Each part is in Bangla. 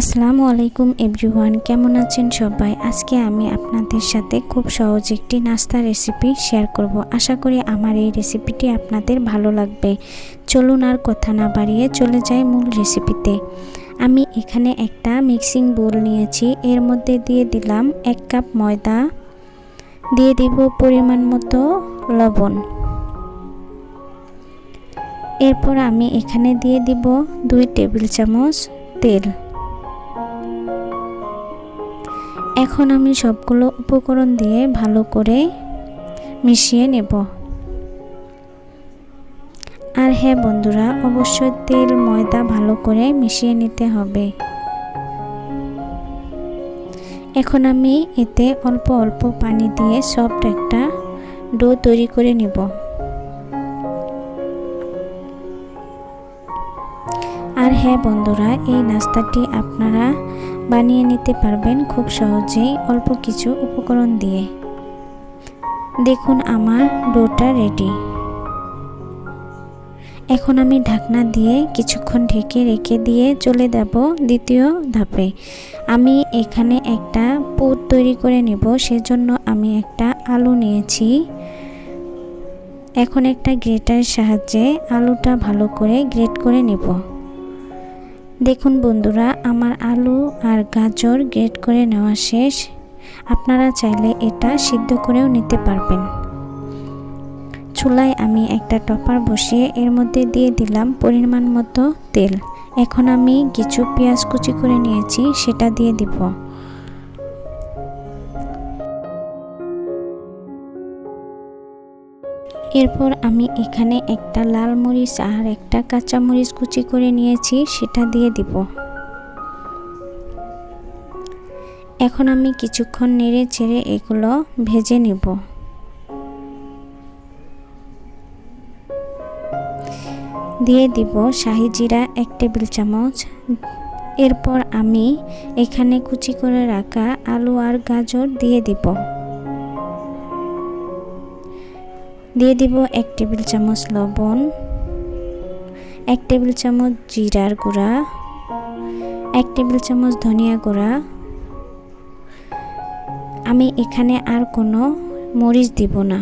আসসালামু আলাইকুম এভরিওয়ান, কেমন আছেন সবাই? আজকে আমি আপনাদের সাথে খুব সহজ একটি নাস্তা রেসিপি শেয়ার করব। আশা করি আমার এই রেসিপিটি আপনাদের ভালো লাগবে। চলুন আর কথা না বাড়িয়ে চলে যাই মূল রেসিপিতে। আমি এখানে একটা মিক্সিং বোল নিয়েছি। এর মধ্যে দিয়ে দিলাম এক কাপ ময়দা। দিয়ে দিব পরিমাণ মতো লবণ। এরপর আমি এখানে দিয়ে দিব দুই টেবিল চামচ তেল। এখন আমি সবগুলো উপকরণ দিয়ে ভালো করে মিশিয়ে নেব। আর হ্যাঁ বন্ধুরা, অবশ্যই তেল, ময়দা ভালো করে মিশিয়ে নিতে হবে। এখন আমি এতে অল্প অল্প পানি দিয়ে সফট একটা ডো তৈরি করে নিব। আর হ্যাঁ বন্ধুরা, এই নাস্তাটি আপনারা বানিয়ে নিতে পারবেন খুব সহজেই অল্প কিছু উপকরণ দিয়ে। দেখুন আমার ডোটা রেডি। এখন আমি ঢাকনা দিয়ে কিছুক্ষণ ঢেকে রেখে দিয়ে চলে যাব দ্বিতীয় ধাপে। আমি এখানে একটা পুর তৈরি করে নেব, সেজন্য আমি একটা আলু নিয়েছি। এখন একটা গ্রেটারের সাহায্যে আলুটা ভালো করে গ্রেট করে নেব। দেখুন বন্ধুরা, আমার আলু আর গাজর গ্রেট করে নেওয়া শেষ। আপনারা চাইলে এটা সিদ্ধ করেও নিতে পারবেন। চুলায় আমি একটা টপার বসিয়ে এর মধ্যে দিয়ে দিলাম পরিমাণ মতো তেল। এখন আমি কিছু পেঁয়াজ কুচি করে নিয়েছি, সেটা দিয়ে দিব। এরপর আমি এখানে একটা লাল মরিচ আর একটা কাঁচা মরিচ কুচি করে নিয়েছি, সেটা দিয়ে দিব। এখন আমি কিছুক্ষণ নেড়ে ছেড়ে এগুলো ভেজে নেব। দিয়ে দিব শাহি জিরা এক টেবিল চামচ। এরপর আমি এখানে কুচি করে রাখা আলু আর গাজর দিয়ে দিব। দিয়ে দিব এক টেবিল চামচ লবণ, এক টেবিল চামচ জিরার গুঁড়া, এক টেবিল চামচ ধনিয়া গুঁড়া। আমি এখানে আর কোনো মরিচ দিব না।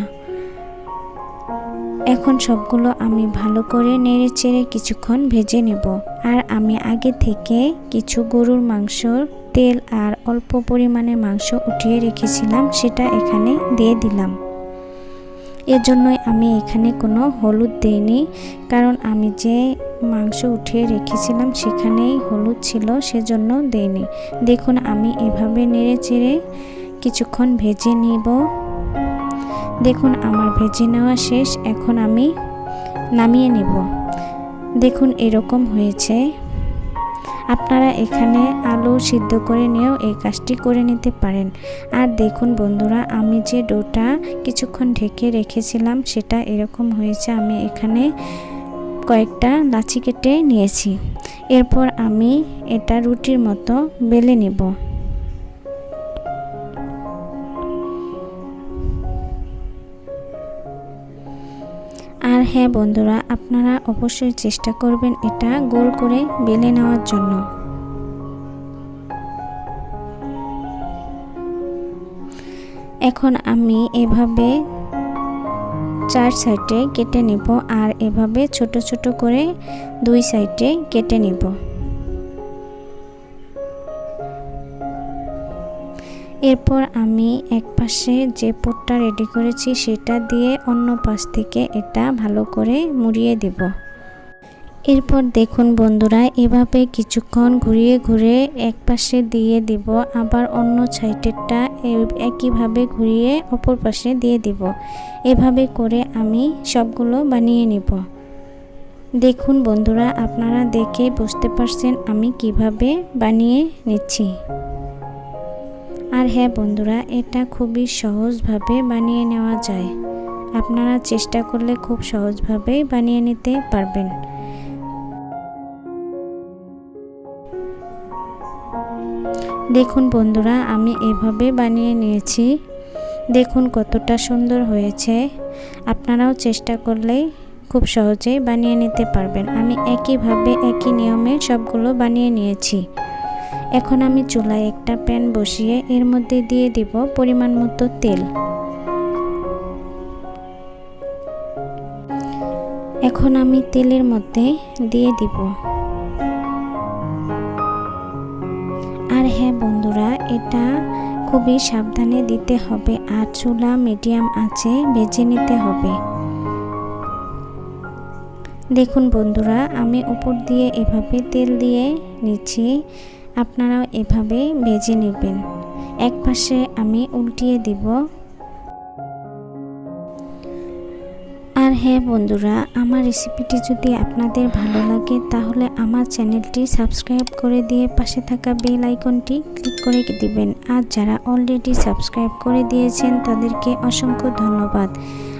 এখন সবগুলো আমি ভালো করে নেড়ে চেড়ে কিছুক্ষণ ভেজে নেব। আর আমি আগে থেকে কিছু গরুর মাংস তেল আর অল্প পরিমাণে মাংস উঠিয়ে রেখেছিলাম, সেটা এখানে দিয়ে দিলাম। এজন্যই আমি এখানে কোনো হলুদ দেইনি। কারণ আমি যে মাংস উঠিয়ে রেখেছিলাম সেখানেই হলুদ ছিল, সেজন্য দেইনি। দেখুন, আমি এভাবে নেড়ে চেড়ে কিছুক্ষণ ভেজে নিব। দেখুন, আমার ভেজে নেওয়া শেষ। এখন আমি নামিয়ে নেব। দেখুন, এরকম হয়েছে। আপনারা এখানে আলু সিদ্ধ করে নিয়েও এই কাজটি করে নিতে পারেন। আর দেখুন বন্ধুরা, আমি যে ডোটা কিছুক্ষণ ঢেকে রেখেছিলাম, সেটা এরকম হয়েছে, আমি এখানে কয়েকটা লাচি কেটে নিয়েছি। এরপর আমি এটা রুটির মতো বেলে নেব। আর হ্যাঁ বন্ধুরা, আপনারা অবশ্যই চেষ্টা করবেন এটা গোল করে বেলে নেওয়ার জন্য। এখন আমি এভাবে চার সাইডে কেটে নেব আর এভাবে ছোট ছোট করে দুই সাইডে কেটে নিব। এরপর আমি এক পাশে যে পোটটা রেডি করেছি সেটা দিয়ে অন্য পাশ থেকে এটা ভালো করে মুড়িয়ে দেব। এরপর দেখুন বন্ধুরা, এভাবে কিছুক্ষণ ঘুরিয়ে ঘুরে এক পাশে দিয়ে দিব, আবার অন্য সাইডেরটা একইভাবে ঘুরিয়ে অপর পাশে দিয়ে দিব। এভাবে করে আমি সবগুলো বানিয়ে নিব। দেখুন বন্ধুরা, আপনারা দেখে বুঝতে পারছেন আমি কীভাবে বানিয়ে নিচ্ছি। আর হ্যাঁ বন্ধুরা, এটা খুবই সহজভাবে বানিয়ে নেওয়া যায়। আপনারা চেষ্টা করলে খুব সহজভাবেই বানিয়ে নিতে পারবেন। দেখুন বন্ধুরা, আমি এভাবে বানিয়ে নিয়েছি। দেখুন কতটা সুন্দর হয়েছে। আপনারাও চেষ্টা করলেই খুব সহজেই বানিয়ে নিতে পারবেন। আমি একইভাবে একই নিয়মে সবগুলো বানিয়ে নিয়েছি। এখন আমি চুলায় একটা প্যান বসিয়ে এর মধ্যে দিয়ে দিব পরিমাণ মতো তেল। এখন আমি তেলের মধ্যে দিয়ে দিব। আর হ্যাঁ বন্ধুরা, এটা খুবই সাবধানে দিতে হবে আর চুলা মিডিয়াম আছে ভেজে নিতে হবে। দেখুন বন্ধুরা, আমি উপর দিয়ে এভাবে তেল দিয়ে নিচ্ছি। আপনারাও এভাবে ভেজে নেবেন। এক পাশে আমি উল্টিয়ে দিব। আর হ্যাঁ বন্ধুরা, আমার রেসিপিটি যদি আপনাদের ভালো লাগে, তাহলে আমার চ্যানেলটি সাবস্ক্রাইব করে দিয়ে পাশে থাকা বেল আইকনটি ক্লিক করে দিবেন। আর যারা অলরেডি সাবস্ক্রাইব করে দিয়েছেন, তাদেরকে অসংখ্য ধন্যবাদ।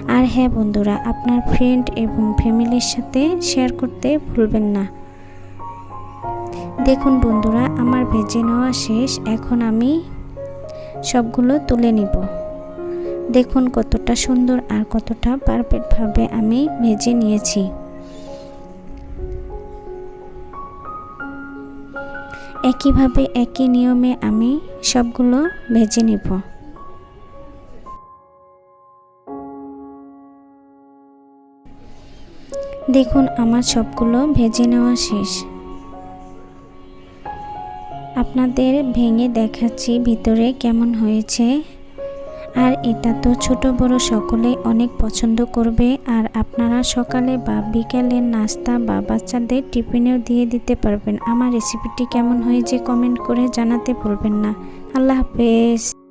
আর হ্যাঁ বন্ধুরা, আপনার ফ্রেন্ড এবং ফ্যামিলির সাথে শেয়ার করতে ভুলবেন না। দেখুন বন্ধুরা, আমার ভেজে নেওয়া শেষ। এখন আমি সবগুলো তুলে নিব। দেখুন কতটা সুন্দর আর কতটা পারফেক্টভাবে আমি ভেজে নিয়েছি। একইভাবে, একই নিয়মে আমি সবগুলো ভেজে নিব। দেখুন আমার সবগুলো ভেজে নেওয়া শেষ। আপনাদের ভেঙে দেখাচ্ছি ভিতরে কেমন হয়েছে। আর এটা তো ছোট বড় সকলে অনেক পছন্দ করবে। আর আপনারা সকালে বা বিকালে নাস্তা বা বাচ্চাদের টিফিনেও দিয়ে দিতে পারবেন। আমার রেসিপিটি কেমন হয়েছে কমেন্ট করে জানাতে বলবেন না। আল্লাহ হাফেজ।